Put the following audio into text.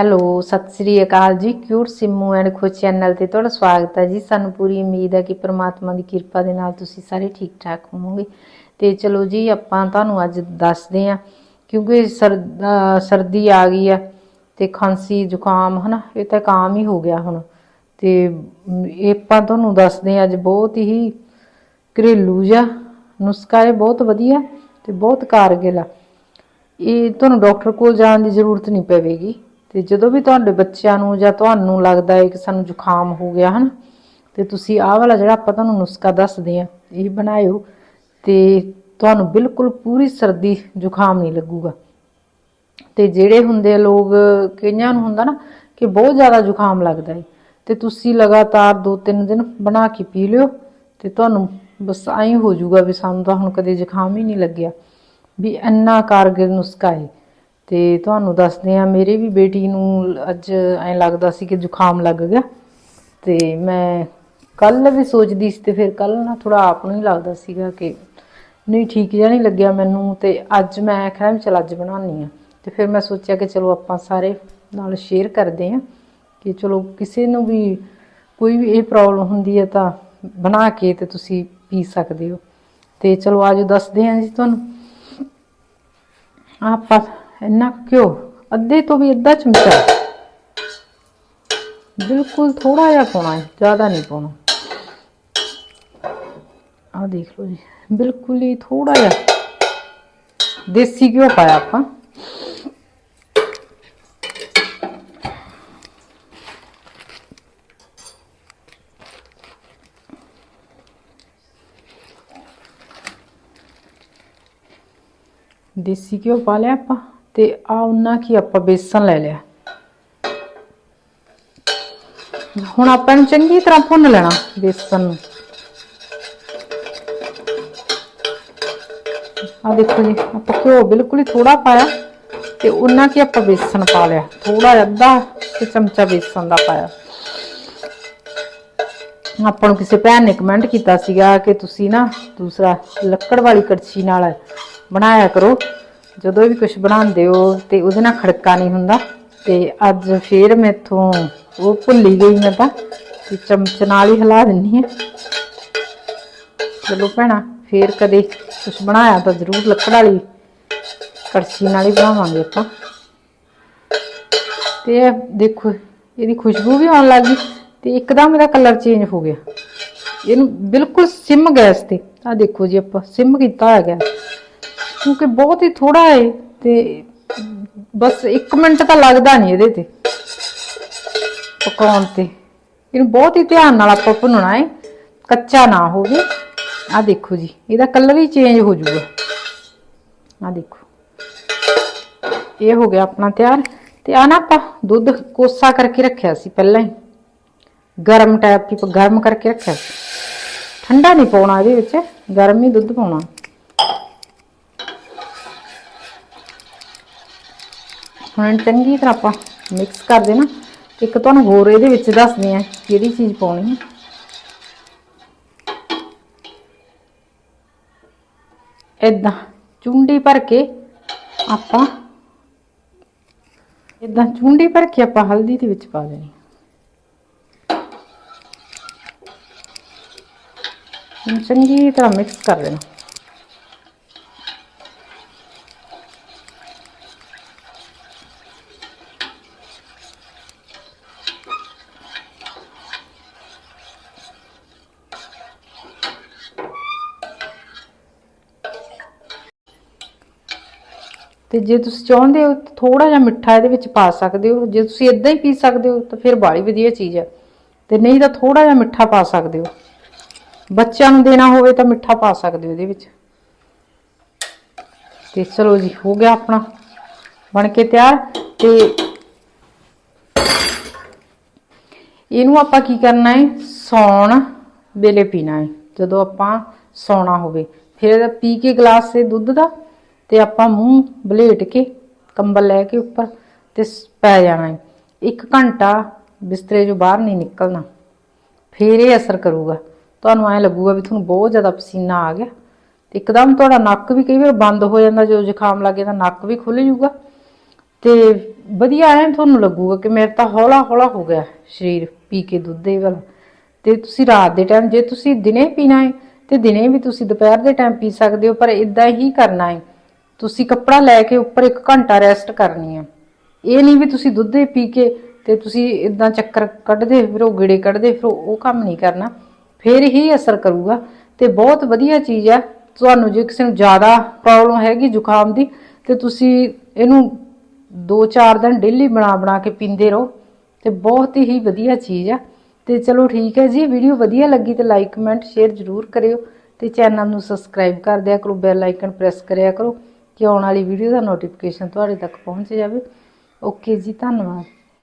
Hello, ਸਤਿ ਸ੍ਰੀ ਅਕਾਲ ਜੀ। Cute Simmu and Khush channel ਤੇ ਤੁਹਾਡਾ ਸਵਾਗਤ ਹੈ ਜੀ। ਸਾਨੂੰ ਪੂਰੀ ਉਮੀਦ ਹੈ ਕਿ ਪ੍ਰਮਾਤਮਾ ਦੀ ਕਿਰਪਾ ਦੇ ਨਾਲ ਤੁਸੀਂ ਸਾਰੇ ਠੀਕ ਠਾਕ ਹੋਵੋਗੇ। ਤੇ ਚਲੋ ਜੀ, ਆਪਾਂ ਤੁਹਾਨੂੰ ਅੱਜ ਦੱਸਦੇ ਹਾਂ, ਕਿਉਂਕਿ ਸਰ- ਸਰਦੀ ਆ ਗਈ ਆ ਤੇ ਖਾਂਸੀ ਜ਼ੁਕਾਮ, ਹਨਾ, ਇਹ ਤਾਂ ਕਾਮ ਹੀ ਹੋ ਗਿਆ ਹੁਣ। ਤੇ ਇਹ ਆਪਾਂ ਤੁਹਾਨੂੰ ਦੱਸਦੇ ਹਾਂ, ਅੱਜ ਬਹੁਤ ਹੀ ਘਰੇਲੂ ਜਿਹਾ ਨੁਸਖਾ ਹੈ, ਬਹੁਤ ਵਧੀਆ ਤੇ ਬਹੁਤ ਕਾਰਗਿਲ ਆ। ਇਹ ਤੁਹਾਨੂੰ ਡਾਕਟਰ ਕੋਲ ਜਾਣ ਦੀ ਜ਼ਰੂਰਤ ਨਹੀਂ ਪਵੇਗੀ। ਤੇ ਜਦੋਂ ਵੀ ਤੁਹਾਡੇ ਬੱਚਿਆਂ ਨੂੰ ਜਾਂ ਤੁਹਾਨੂੰ ਲੱਗਦਾ ਹੈ ਕਿ ਸਾਨੂੰ ਜ਼ੁਕਾਮ ਹੋ ਗਿਆ, ਹਨ, ਤੇ ਤੁਸੀਂ ਆਹ ਵਾਲਾ ਜਿਹੜਾ ਆਪਾਂ ਤੁਹਾਨੂੰ ਨੁਸਖਾ ਦੱਸਦੇ ਆ ਇਹ ਬਣਾਇਓ ਤੇ ਤੁਹਾਨੂੰ ਬਿਲਕੁਲ ਪੂਰੀ ਸਰਦੀ ਜ਼ੁਕਾਮ ਨਹੀਂ ਲੱਗੂਗਾ। ਤੇ ਜਿਹੜੇ ਹੁੰਦੇ ਆ ਲੋਕ, ਕਈਆਂ ਨੂੰ ਹੁੰਦਾ ਨਾ ਕਿ ਬਹੁਤ ਜ਼ਿਆਦਾ ਜ਼ੁਕਾਮ ਲੱਗਦਾ ਹੈ, ਤੇ ਤੁਸੀਂ ਲਗਾਤਾਰ 2-3 ਦਿਨ ਬਣਾ ਕੇ ਪੀ ਲਿਓ ਤੇ ਤੁਹਾਨੂੰ ਬਸ ਐਂ ਹੋ ਜਾਊਗਾ ਵੀ ਸਾਨੂੰ ਤਾਂ ਹੁਣ ਕਦੇ ਜ਼ੁਕਾਮ ਹੀ ਨਹੀਂ ਲੱਗਿਆ, ਵੀ ਇੰਨਾ ਕਾਰਗਰ ਨੁਸਖਾ ਹੈ। ਤੇ ਤੁਹਾਨੂੰ ਦੱਸਦੇ ਆ ਮੇਰੇ ਵੀ ਬੇਟੀ ਨੂੰ ਅੱਜ ਐਂ ਲੱਗਦਾ ਸੀ ਕਿ ਜ਼ੁਕਾਮ ਲੱਗ ਗਿਆ। ਤੇ ਮੈਂ ਕੱਲ ਵੀ ਸੋਚਦੀ ਸੀ ਤੇ ਫਿਰ ਕੱਲ ਨਾ ਥੋੜਾ ਆਪ ਨੂੰ ਹੀ ਲੱਗਦਾ ਸੀਗਾ ਕਿ ਨਹੀਂ, ਠੀਕ ਜਿਹਾ ਨਹੀਂ ਲੱਗਿਆ ਮੈਨੂੰ ਤੇ ਅੱਜ ਮੈਂ ਆਖਿਆ ਵੀ ਚਲ ਅੱਜ ਬਣਾਉਣੀ ਆ ਤੇ ਫਿਰ ਮੈਂ ਸੋਚਿਆ ਕਿ ਚਲੋ ਆਪਾਂ ਸਾਰੇ ਨਾਲ ਸ਼ੇਅਰ ਕਰਦੇ ਆ ਕਿ ਚਲੋ ਕਿਸੇ ਨੂੰ ਵੀ ਕੋਈ ਵੀ ਇਹ ਪ੍ਰੋਬਲਮ ਹੁੰਦੀ ਹੈ ਤਾਂ ਬਣਾ ਕੇ ਤੇ ਤੁਸੀਂ ਪੀ ਸਕਦੇ ਹੋ। ਤੇ ਚਲੋ ਆਜੋ ਦੱਸਦੇ ਹਾਂ ਜੀ ਤੁਹਾਨੂੰ। ਆਪਾਂ ਇੰਨਾ ਕੁ ਘਿਓ ਅੱਧੇ ਤੋਂ ਵੀ ਅੱਧਾ ਚਮਚਾ ਬਿਲਕੁਲ ਥੋੜਾ ਜਿਹਾ ਪਾਉਣਾ ਹੈ ਜ਼ਿਆਦਾ ਨਹੀਂ ਪਾਉਣਾ ਆਹ ਦੇਖ ਲਓ ਜੀ ਬਿਲਕੁਲ ਹੀ ਥੋੜਾ ਜਿਹਾ ਦੇਸੀ ਘਿਓ ਪਾਇਆ ਆਪਾਂ ਦੇਸੀ ਘਿਓ ਪਾ ਲਿਆ ਆਪਾਂ ਤੇ ਆ ਉਹਨਾਂ ਕੀ ਆਪਾਂ ਬੇਸਨ ਲੈ ਲਿਆ। ਹੁਣ ਆਪਾਂ ਨੂੰ ਚੰਗੀ ਤਰ੍ਹਾਂ ਭੁੰਨ ਲੈਣਾ ਬੇਸਨ ਨੂੰ। ਆ ਦੇਖੋ ਜੀ, ਆਪਾਂ ਘਿਓ ਬਿਲਕੁਲ ਹੀ ਥੋੜਾ ਪਾਇਆ ਤੇ ਉਹਨਾਂ ਕੀ ਆਪਾਂ ਬੇਸਨ ਪਾ ਲਿਆ। ਥੋੜਾ ਅੱਧਾ ਤੇ ਚਮਚਾ ਬੇਸਨ ਦਾ ਪਾਇਆ। ਆਪਾਂ ਨੂੰ ਕਿਸੇ ਭੈਣ ਨੇ ਕਮੈਂਟ ਕੀਤਾ ਸੀਗਾ ਕਿ ਤੁਸੀਂ ਨਾ ਦੂਸਰਾ ਲੱਕੜ ਵਾਲੀ ਕੜਛੀ ਨਾਲ ਬਣਾਇਆ ਕਰੋ। ਜਦੋਂ ਵੀ ਕੁਝ ਬਣਾਉਂਦੇ ਹੋ ਤੇ ਉਹਦੇ ਨਾਲ ਖੜਕਾ ਨਹੀਂ ਹੁੰਦਾ। ਤੇ ਅੱਜ ਫੇਰ ਮੈਥੋਂ ਉਹ ਭੁੱਲੀ ਗਈ ਮੈਂ ਤਾਂ ਤੇ ਚਮਚ ਨਾਲ ਹੀ ਹਿਲਾ ਦਿੰਨੀ ਆ ਚਲੋ ਭੈਣਾ, ਫੇਰ ਕਦੇ ਕੁਝ ਬਣਾਇਆ ਤਾਂ ਜ਼ਰੂਰ ਲੱਕੜ ਵਾਲੀ ਕੜਛੀ ਨਾਲ ਹੀ ਬਣਾਵਾਂਗੇ ਆਪਾਂ। ਤੇ ਦੇਖੋ, ਇਹਦੀ ਖੁਸ਼ਬੂ ਵੀ ਆਉਣ ਲੱਗ ਗਈ ਤੇ ਇੱਕਦਮ ਇਹਦਾ ਕਲਰ ਚੇਂਜ ਹੋ ਗਿਆ। ਇਹਨੂੰ ਬਿਲਕੁਲ ਸਿਮ ਗੈਸ ਤੇ। ਆ ਦੇਖੋ ਜੀ ਆਪਾਂ, ਸਿਮ ਕੀਤਾ ਹੋਇਆ ਗੈਸ। ਕਿਉਂਕਿ ਬਹੁਤ ਹੀ ਥੋੜਾ ਹੈ ਤੇ ਬਸ 1 ਮਿੰਟ ਤਾਂ ਲੱਗਦਾ ਨਹੀਂ ਇਹਦੇ ਤੇ ਪਕਾਉਣ ਤੇ। ਇਹਨੂੰ ਬਹੁਤ ਹੀ ਧਿਆਨ ਨਾਲ ਆਪਾਂ ਭੁੰਨਣਾ ਹੈ। ਕੱਚਾ ਨਾ ਹੋਵੇ। ਆ ਦੇਖੋ ਜੀ, ਇਹਦਾ ਕਲਰ ਹੀ ਚੇਂਜ ਹੋ ਜਾਊਗਾ। ਆ ਦੇਖੋ। ਇਹ ਹੋ ਗਿਆ ਆਪਣਾ ਤਿਆਰ। ਤੇ ਆ ਨਾ ਆਪਾਂ ਦੁੱਧ ਕੋਸਾ ਕਰਕੇ ਰੱਖਿਆ ਸੀ ਪਹਿਲਾਂ ਹੀ। ਗਰਮ ਟੈਪ ਕੀ ਗਰਮ ਕਰਕੇ ਰੱਖਿਆ ਸੀ। ਠੰਡਾ ਨਹੀਂ ਪਾਉਣਾ ਇਹਦੇ ਵਿੱਚ। ਗਰਮ ਹੀ ਦੁੱਧ ਪਾਉਣਾ। ਹੁਣ ਚੰਗੀ ਤਰ੍ਹਾਂ ਆਪਾਂ ਮਿਕਸ ਕਰ ਦੇਣਾ। ਇੱਕ ਤੁਹਾਨੂੰ ਹੋਰ ਇਹਦੇ ਵਿੱਚ ਦੱਸਦੇ ਆ ਕਿਹੜੀ ਚੀਜ਼ ਪਾਉਣੀ ਹੈ। ਇਦਾਂ ਚੁੰਡੀ ਭਰ ਕੇ ਆਪਾਂ ਇਦਾਂ ਚੁੰਡੀ ਭਰ ਕੇ ਆਪਾਂ ਹਲਦੀ ਦੇ ਵਿੱਚ ਪਾ ਦੇਣੀ। ਚੰਗੀ ਤਰ੍ਹਾਂ ਮਿਕਸ ਕਰ ਦੇਣਾ। ਤੇ ਜੇ ਤੁਸੀਂ ਚਾਹੁੰਦੇ ਹੋ ਥੋੜਾ ਜਿਹਾ ਮਿੱਠਾ ਇਹਦੇ ਵਿੱਚ ਪਾ ਸਕਦੇ ਹੋ, ਜੇ ਤੁਸੀਂ ਇਦਾਂ ਹੀ ਪੀ ਸਕਦੇ ਹੋ, ਤਾਂ ਫਿਰ ਬਾੜੀ ਵਧੀਆ ਚੀਜ਼ ਹੈ। ਤੇ ਨਹੀਂ ਤਾਂ ਥੋੜਾ ਜਿਹਾ ਮਿੱਠਾ ਪਾ ਸਕਦੇ ਹੋ। ਬੱਚਿਆਂ ਨੂੰ ਦੇਣਾ ਹੋਵੇ ਤਾਂ ਮਿੱਠਾ ਪਾ ਸਕਦੇ ਹੋ ਇਹਦੇ ਵਿੱਚ। ਤੇ ਚਲੋ ਜੀ, ਹੋ ਗਿਆ ਆਪਣਾ, ਬਣ ਕੇ ਤਿਆਰ। ਤੇ ਇਹਨੂੰ ਆਪਾਂ ਕੀ ਕਰਨਾ ਹੈ? ਸੌਣ ਵੇਲੇ ਪੀਣਾ ਹੈ। ਜਦੋਂ ਆਪਾਂ ਸੌਣਾ ਹੋਵੇ। ਫਿਰ ਇਹਦਾ ਪੀ ਕੇ ਗਲਾਸ ਸੇ ਦੁੱਧ ਦਾ ਤੇ ਆਪਾਂ ਮੂੰਹ ਬਲੇਟ ਕੇ ਕੰਬਲ ਲੈ ਕੇ ਉੱਪਰ ਤੇ ਸ- ਪੈ ਜਾਣਾ ਹੈ ਇੱਕ ਘੰਟਾ ਬਿਸਤਰੇ ਜੋ ਬਾਹਰ ਨਹੀਂ ਨਿਕਲਣਾ। ਫਿਰ ਇਹ ਅਸਰ ਕਰੂਗਾ। ਤੁਹਾਨੂੰ ਐ ਲੱਗੂਗਾ ਵੀ ਤੁਹਾਨੂੰ ਬਹੁਤ ਜ਼ਿਆਦਾ ਪਸੀਨਾ ਆ ਗਿਆ। ਤੇ ਇੱਕਦਮ ਤੁਹਾਡਾ ਨੱਕ ਵੀ ਕਈ ਵਾਰ ਬੰਦ ਹੋ ਜਾਂਦਾ, ਜਦੋਂ ਜ਼ੁਕਾਮ ਲੱਗੇ ਤਾਂ ਨੱਕ ਵੀ ਖੁੱਲ ਜੂਗਾ ਤੇ ਵਧੀਆ ਐ ਤੁਹਾਨੂੰ ਲੱਗੂਗਾ ਕਿ ਮੇਰਾ ਤਾਂ ਹੌਲਾ ਹੌਲਾ ਹੋ ਗਿਆ ਸਰੀਰ ਪੀ ਕੇ ਦੁੱਧ ਇਹ ਵਾਲਾ। ਤੇ ਤੁਸੀਂ ਰਾਤ ਦੇ ਟਾਈਮ ਜੇ ਤੁਸੀਂ ਦਿਨੇ ਪੀਣਾ ਹੈ ਤੇ ਦਿਨੇ ਵੀ ਤੁਸੀਂ ਦੁਪਹਿਰ ਦੇ ਟਾਈਮ ਪੀ ਸਕਦੇ ਹੋ, ਪਰ ਇਦਾਂ ਹੀ ਕਰਨਾ ਹੈ ਤੁਸੀਂ ਕੱਪੜਾ ਲੈ ਕੇ ਉੱਪਰ ਇੱਕ ਘੰਟਾ ਰੈਸਟ ਕਰਨੀ ਹੈ ਇਹ ਨਹੀਂ ਵੀ ਤੁਸੀਂ ਦੁੱਧ ਹੀ ਪੀ ਕੇ ਤੇ ਤੁਸੀਂ ਇਦਾਂ ਚੱਕਰ ਕੱਢਦੇ, ਫਿਰੋ ਗੇੜੇ ਕੱਢਦੇ, ਫਿਰੋ ਉਹ ਕੰਮ ਨਹੀਂ ਕਰਨਾ। ਫਿਰ ਹੀ ਅਸਰ ਕਰੂਗਾ ਤੇ ਬਹੁਤ ਵਧੀਆ ਚੀਜ਼ ਹੈ ਤੁਹਾਨੂੰ ਜੇ ਕਿਸੇ ਨੂੰ ਜ਼ਿਆਦਾ ਪ੍ਰੋਬਲਮ ਹੈਗੀ ਜ਼ੁਕਾਮ ਦੀ, ਤੇ ਤੁਸੀਂ ਇਹਨੂੰ 2-4 ਦਿਨ ਡੇਲੀ ਬਣਾ ਬਣਾ ਕੇ ਪੀਂਦੇ ਰਹੋ। ਤੇ ਬਹੁਤ ਹੀ ਵਧੀਆ ਚੀਜ਼ ਆ। ਤੇ ਚਲੋ ਠੀਕ ਹੈ ਜੀ ਵੀਡੀਓ ਵਧੀਆ ਲੱਗੀ ਤੇ ਲਾਈਕ ਕਮੈਂਟ ਸ਼ੇਅਰ ਜ਼ਰੂਰ ਕਰਿਓ ਤੇ ਚੈਨਲ ਨੂੰ ਸਬਸਕ੍ਰਾਈਬ ਕਰ ਦਿਆ ਕਰੋ ਬੈਲ ਆਈਕਨ ਪ੍ਰੈਸ ਕਰਿਆ ਕਰੋ। ਕਿ ਆਉਣ ਵਾਲੀ ਵੀਡੀਓ ਦਾ ਨੋਟੀਫਿਕੇਸ਼ਨ ਤੁਹਾਡੇ ਤੱਕ ਪਹੁੰਚ ਜਾਵੇ। ਓਕੇ ਜੀ ਧੰਨਵਾਦ।